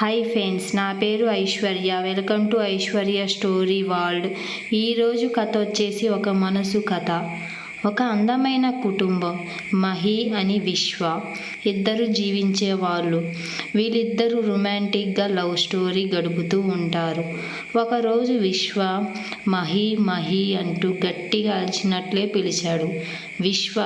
Hi friends నా పేరు Aishwarya. Welcome to Aishwarya story world ఈరోజు కథ వచ్చేసి ఒక మనసు కథ. ఒక అందమైన కుటుంబం మహి అని విశ్వ. ఇద్దరు జీవించే వాళ్ళు వీళ్ళిద్దరూ రొమాంటిక్గా లవ్ స్టోరీ గడుపుతూ ఉంటారు. ఒకరోజు విశ్వ మహి మహి అంటూ గట్టిగా అలిచినట్లే పిలిచాడు. విశ్వ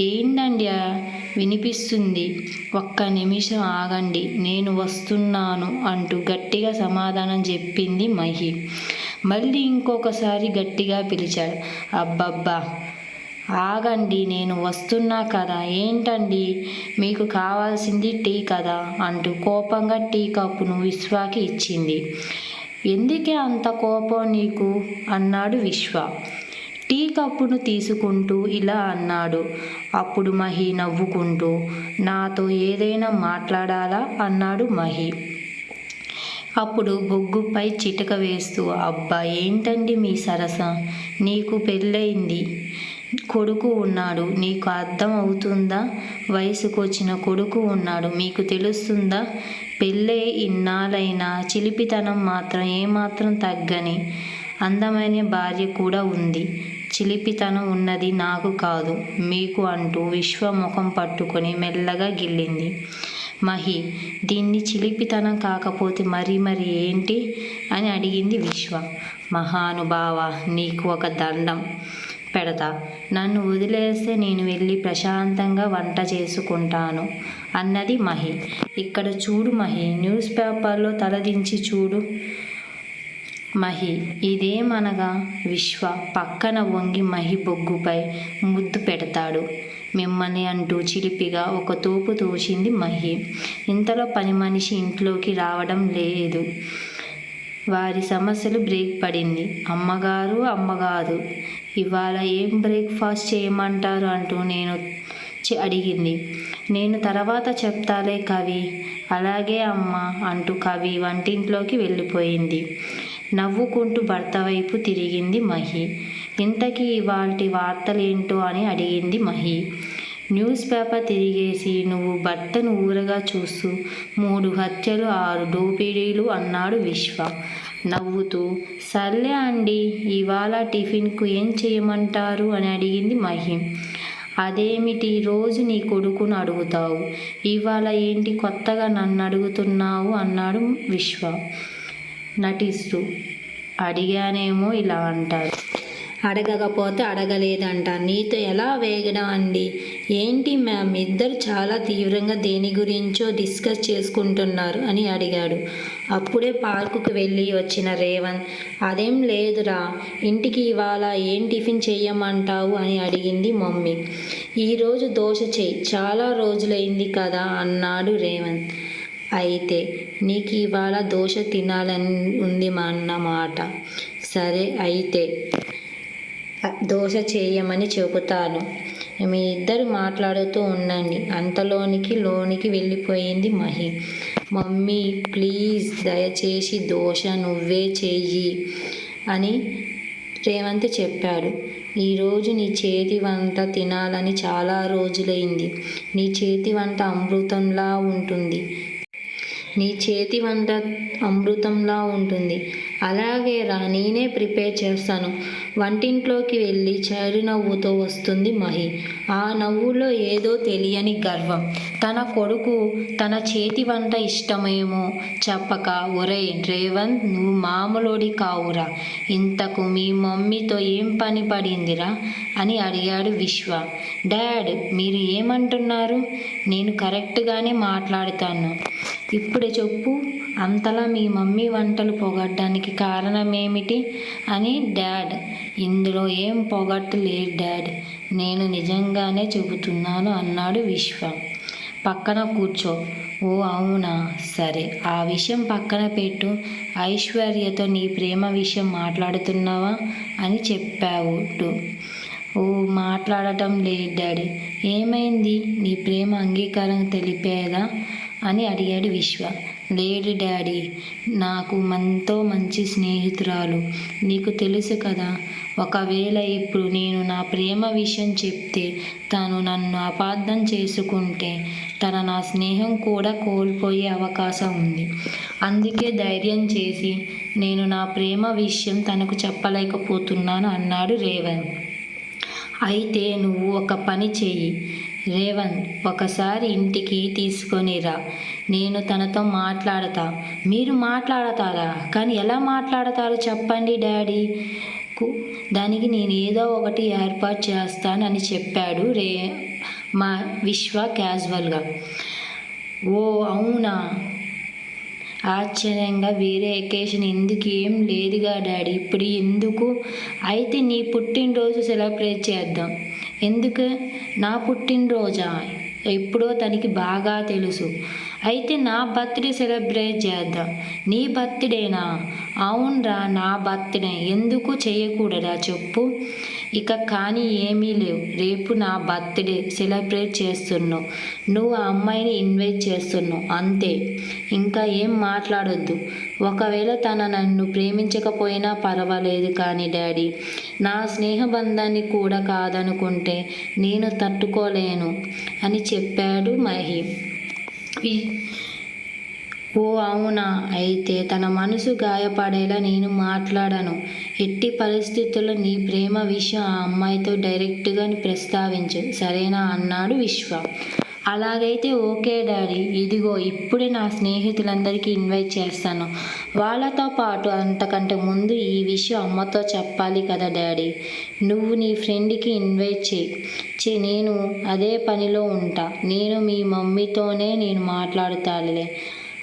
ఏంటండి వినిపిస్తుంది. ఒక్క నిమిషం ఆగండి. నేను వస్తున్నాను అంటూ గట్టిగా సమాధానం చెప్పింది మహి. మళ్ళీ ఇంకొకసారి గట్టిగా పిలిచాడు. అబ్బబ్బా! ఆగండి నేను వస్తున్నా కదా. ఏంటండి? మీకు కావాల్సింది టీ కదా అంటూ కోపంగా టీ కప్పును విశ్వాకి ఇచ్చింది. ఎందుకే అంత కోపం నీకు? అన్నాడు విశ్వ. టీ కప్పును తీసుకుంటూ ఇలా అన్నాడు. అప్పుడు మహి నవ్వుకుంటూ నాతో ఏదైనా మాట్లాడాలా? అన్నాడు మహి. అప్పుడు బొగ్గుపై చిటక వేస్తూ అబ్బా ఏంటండి మీ సరస? నీకు పెళ్ళయింది. కొడుకు ఉన్నాడు. నీకు అర్థం అవుతుందా వయసుకొచ్చిన కొడుకు ఉన్నాడు. మీకు తెలుస్తుందా? పెళ్ళే ఇన్నాళ్ళైనా చిలిపితనం మాత్రం ఏమాత్రం తగ్గని అందమైన భార్య కూడా ఉంది. చిలిపితనం ఉన్నది నాకు కాదు. మీకు అంటూ విశ్వముఖం పట్టుకొని మెల్లగా గిల్లింది. మహి దీన్ని చిలిపితనం కాకపోతే మరి మరి ఏంటి? అని అడిగింది విశ్వ. మహానుభావ నీకు ఒక దండం. పెడతా నన్ను వదిలేస్తే నేను వెళ్ళి ప్రశాంతంగా వంట చేసుకుంటాను అన్నది మహి. ఇక్కడ చూడు మహి న్యూస్ పేపర్లో తలదించి చూడు మహి. ఇదేమనగా? విశ్వ పక్కన వంగి మహి బొగ్గుపై ముద్దు పెడతాడు. మిమ్మల్ని అంటూ చిలిపిగా ఒక తోపు తోసింది మహి. ఇంతలో పని మనిషి ఇంట్లోకి రావడం లేదు. వారి సమస్యలు బ్రేక్ పడింది. అమ్మగారు అమ్మగారు ఇవాళ ఏం బ్రేక్ఫాస్ట్ చేయమంటారు? అంటూ నేను చి- అడిగింది. నేను తర్వాత చెప్తాలే కవి. అలాగే అమ్మ అంటూ కవి వంటింట్లోకి వెళ్ళిపోయింది. నవ్వుకుంటూ భర్త వైపు తిరిగింది మహి. ఇంతకీ ఇవాళ వార్తలేంటో అని అడిగింది మహి. న్యూస్ పేపర్ తిరిగేసి నువ్వు భర్తను ఊరగా చూస్తూ మూడు హత్యలు ఆరు దోపిడీలు అన్నాడు విశ్వ. నవ్వుతూ సర్లే అండి ఇవాళ టిఫిన్కు ఏం చేయమంటారు? అని అడిగింది మహిం. అదేమిటి రోజు నీ కొడుకును అడుగుతావు? ఇవాళ ఏంటి కొత్తగా నన్ను అడుగుతున్నావు? అన్నాడు విశ్వ. నటిస్తూ అడిగానేమో ఇలా అంటారు అడగకపోతే అడగలేదంట. నీతో ఎలా వేగడం అండి? ఏంటి మ్యామ్? ఇద్దరు చాలా తీవ్రంగా దేని గురించో డిస్కస్ చేసుకుంటున్నారు అని అడిగాడు. అప్పుడే పార్కుకు వెళ్ళి వచ్చిన రేవంత్ అదేం లేదురా ఇంటికి ఇవాళ ఏం టిఫిన్ చేయమంటావు అని అడిగింది మమ్మీ. ఈరోజు దోశ చేయి చాలా రోజులైంది కదా అన్నాడు రేవంత్ అయితే నీకు ఇవాళ దోశ తినాలని ఉంది మా అన్నమాట సరే అయితే దోశ చేయమని చెబుతాను. మీ ఇద్దరు మాట్లాడుతూ ఉండండి. అంతలోనికి లోనికి వెళ్ళిపోయింది మహి. మమ్మీ ప్లీజ్ దయచేసి దోశ నువ్వే చెయ్యి అని రేవంత్ చెప్పాడు. ఈరోజు నీ చేతి వంట తినాలని చాలా రోజులైంది. నీ చేతి వంట అమృతంలా ఉంటుంది. నీ చేతి వంట అమృతంలా ఉంటుంది. అలాగే రా నేనే ప్రిపేర్ చేస్తాను. వంటింట్లోకి వెళ్ళి చిరునవ్వుతో వస్తుంది మహి. ఆ నవ్వులో ఏదో తెలియని గర్వం. తన కొడుకు తన చేతి వంట ఇష్టమేమో చెప్పక ఒరే రేవంత్ నువ్వు మామూలోడి కావురా. ఇంతకు మీ మమ్మీతో ఏం పని పడిందిరా? అని అడిగాడు విశ్వ. డాడ్ మీరు ఏమంటున్నారు? నేను కరెక్ట్గానే మాట్లాడుతాను. ఇప్పుడు చెప్పు. అంతలా మీ మమ్మీ వంటలు పొగడ్డానికి కారణం ఏమిటి అని డాడ్. ఇందులో ఏం పొగట్టు లేదు డాడ్. నేను నిజంగానే చెబుతున్నాను అన్నాడు విశ్వ. పక్కన కూర్చో. ఓ అవునా? సరే. ఆ విషయం పక్కన పెట్టు. ఐశ్వర్యతో నీ ప్రేమ విషయం మాట్లాడుతున్నావా అని చెప్పావు టు. ఓ మాట్లాడటం లేదు డాడీ. ఏమైంది? నీ ప్రేమ అంగీకారం తెలిపేదా అని అడిగాడు విశ్వ. లేడు డాడీ నాకు మనతో మంచి స్నేహితురాలు. నీకు తెలుసు కదా ఒకవేళ ఇప్పుడు నేను నా ప్రేమ విషయం చెప్తే తను నన్ను అపార్థం చేసుకుంటే తన నా స్నేహం కూడా కోల్పోయే అవకాశం ఉంది. అందుకే ధైర్యం చేసి నేను నా ప్రేమ విషయం తనకు చెప్పలేకపోతున్నాను అన్నాడు రేవంత్ అయితే నువ్వు ఒక పని చెయ్యి. రేవంత్ ఒకసారి ఇంటికి తీసుకొనిరా నేను తనతో మాట్లాడతా. మీరు మాట్లాడతారా? కానీ ఎలా మాట్లాడతారో చెప్పండి డాడీ. దానికి నేను ఏదో ఒకటి ఏర్పాటు చేస్తానని చెప్పాడు రే మా విశ్వ క్యాజువల్గా. ఓ అవునా? ఆశ్చర్యంగా వేరే ఎకేషన్ ఎందుకు ఏం లేదుగా డాడీ. ఇప్పుడు ఎందుకు? అయితే నీ పుట్టినరోజు సెలబ్రేట్ చేద్దాం. ఎందుకు? నా పుట్టినరోజా ఎప్పుడో తనకి బాగా తెలుసు. అయితే నా బర్త్డే సెలబ్రేట్ చేద్దాం? నీ బర్త్డేనా? అవునరా నా బర్త్డే. ఎందుకు చేయకూడదా చెప్పు. ఇక కానీ ఏమీ లేవు. రేపు నా బర్త్డే సెలబ్రేట్ చేస్తున్నావు నువ్వు ఆ అమ్మాయిని ఇన్వైట్ చేస్తున్నావు అంతే. ఇంకా ఏం మాట్లాడొద్దు. ఒకవేళ తన నన్ను ప్రేమించకపోయినా పర్వాలేదు కానీ డాడీ నా స్నేహబంధాన్ని కూడా కాదనుకుంటే నేను తట్టుకోలేను అని చెప్పాడు మహి. ఓ అవునా అయితే తన మనసు గాయపడేలా నేను మాట్లాడను. ఎట్టి పరిస్థితుల్లో నీ ప్రేమ విషయం ఆ అమ్మాయితో డైరెక్ట్గా ప్రస్తావించు. సరేనా? అన్నాడు విశ్వ. అలాగైతే ఓకే డాడీ ఇదిగో ఇప్పుడే నా స్నేహితులందరికీ ఇన్వైట్ చేస్తాను. వాళ్ళతో పాటు అంతకంటే ముందు ఈ విషయం అమ్మతో చెప్పాలి కదా డాడీ. నువ్వు నీ ఫ్రెండ్కి ఇన్వైట్ చేయి. చే నేను అదే పనిలో ఉంటా. నేను మీ మమ్మీతోనే నేను మాట్లాడుతానులే.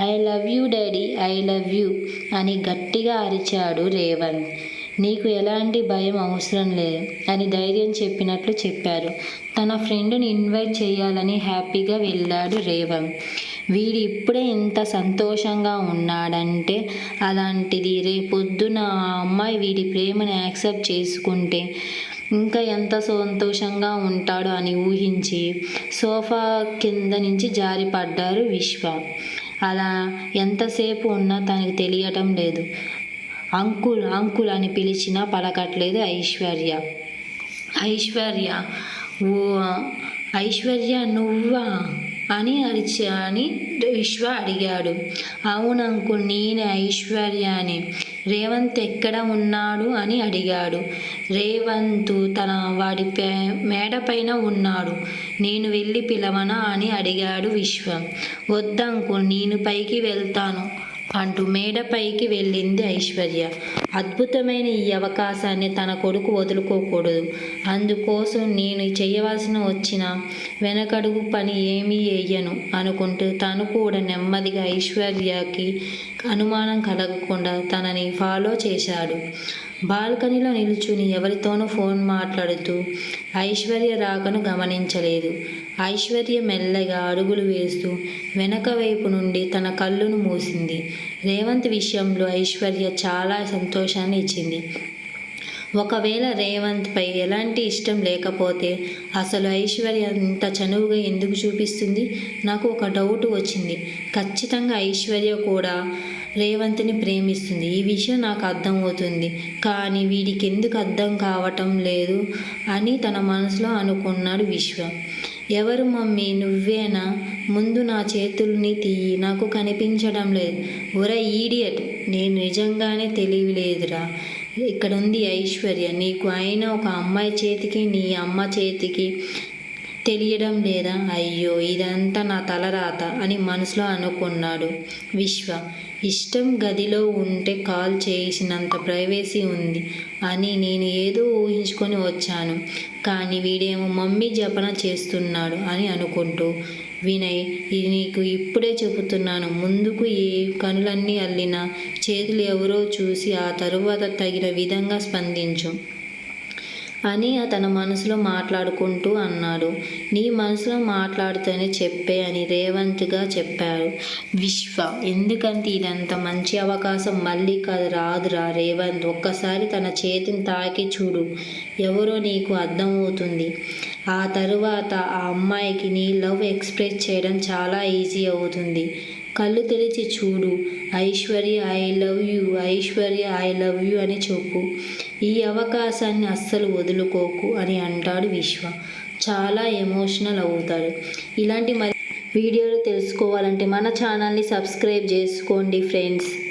I love you daddy I love you అని గట్టిగా అరిచాడు రేవంత్. నీకు ఎలాంటి భయం అవసరం లేదు అని ధైర్యం చెప్పినట్లు చెప్పారు. తన ఫ్రెండ్ని ఇన్వైట్ చేయాలని హ్యాపీగా వెళ్ళాడు రేవంత్ వీడు ఇప్పుడే ఇంత సంతోషంగా ఉన్నాడంటే అలాంటిది. రేపొద్దున ఆ అమ్మాయి వీడి ప్రేమను యాక్సెప్ట్ చేసుకుంటే ఇంకా ఎంత సంతోషంగా ఉంటాడో అని ఊహించి సోఫా కింద నుంచి జారిపడ్డారు విశ్వ. అలా ఎంతసేపు ఉన్నా తనకు తెలియటం లేదు. అంకుల్ అంకుల్ అని పిలిచినా పలకట్లేదు ఐశ్వర్య. ఐశ్వర్య ఓ ఐశ్వర్య నువ్వా? అని అరిచి అని విశ్వ అడిగాడు. అవును అంకుల్ నేనే ఐశ్వర్యాని. రేవంత్ ఎక్కడ ఉన్నాడు? అని అడిగాడు. రేవంత్ తన వాడి పే మేడ పైన ఉన్నాడు. నేను వెళ్ళి పిలవనా? అని అడిగాడు విశ్వ. వద్దంకుల్ నేను పైకి వెళ్తాను. అంటూ మేడపైకి వెళ్ళింది ఐశ్వర్య. అద్భుతమైన ఈ అవకాశాన్ని తన కొడుకు వదులుకోకూడదు. అందుకోసం నేను చేయవలసిన వచ్చిన వెనకడుగు పని ఏమీ వేయను అనుకుంటూ తను కూడా నెమ్మదిగా ఐశ్వర్యకి అనుమానం కలగకుండా తనని ఫాలో చేశాడు. బాల్కనీలో నిల్చుని ఎవరితోనో ఫోన్ మాట్లాడుతూ ఐశ్వర్య రాకను గమనించలేదు. ఐశ్వర్య మెల్లగా అడుగులు వేస్తూ వెనక వైపు నుండి తన కళ్ళును మూసింది. రేవంత్ విషయంలో ఐశ్వర్య చాలా సంతోషాన్ని ఇచ్చింది. ఒకవేళ రేవంత్పై ఎలాంటి ఇష్టం లేకపోతే అసలు ఐశ్వర్య ఇంత చనువుగా ఎందుకు చూపిస్తుంది? నాకు ఒక డౌట్ వచ్చింది. ఖచ్చితంగా ఐశ్వర్య కూడా రేవంత్ని ప్రేమిస్తుంది. ఈ విషయం నాకు అర్థమవుతుంది కానీ వీడికి ఎందుకు అర్థం కావటం లేదు అని తన మనసులో అనుకున్నాడు విశ్వ. ఎవరు మమ్మీ? నువ్వేనా? ముందు నా చేతుల్ని తీయి. నాకు కనిపించడం లేదు. ఒరే ఈడియట్ నేను నిజంగానే తెలియలేదురా ఇక్కడ ఉంది ఐశ్వర్య. నీకు అయిన ఒక అమ్మాయి చేతికి నీ అమ్మ చేతికి తెలియడం లేదా? అయ్యో ఇదంతా నా తలరాత అని మనసులో అనుకున్నాడు విశ్వ. ఇష్టం గదిలో ఉంటే కాల్ చేసినంత ప్రైవేసీ ఉంది. అని నేను ఏదో ఊహించుకొని వచ్చాను. కానీ వీడేమో మమ్మీ జపన చేస్తున్నాడు అని అనుకుంటూ వినయ్ ఇది నీకు ఇప్పుడే చెబుతున్నాను. ముందుకు ఏ కనులన్నీ అల్లినా చేతులు ఎవరో చూసి ఆ తరువాత తగిన విధంగా స్పందించు. అని తన మనసులో మాట్లాడుకుంటూ అన్నాడు. నీ మనసులో మాట్లాడుతూనే చెప్పే అని రేవంత్గా చెప్పాడు. విశ్వ ఎందుకంటే ఇదంత మంచి అవకాశం మళ్ళీ కాదు రాదురా రేవంత్. ఒక్కసారి తన చేతిని తాకి చూడు. ఎవరో నీకు అర్థమవుతుంది. ఆ తరువాత ఆ అమ్మాయికి నీ లవ్ ఎక్స్ప్రెస్ చేయడం చాలా ఈజీ అవుతుంది. కళ్ళు తెరిచి చూడు. Aishwarya I love you Aishwarya I love you అని చెప్పు. ఈ అవకాశాన్ని అస్సలు వదులుకోకు అని అంటాడు విశ్వ. చాలా ఎమోషనల్ అవుతాడు. ఇలాంటి మరి వీడియోలు తెలుసుకోవాలంటే మన ఛానల్ని సబ్స్క్రైబ్ చేసుకోండి ఫ్రెండ్స్.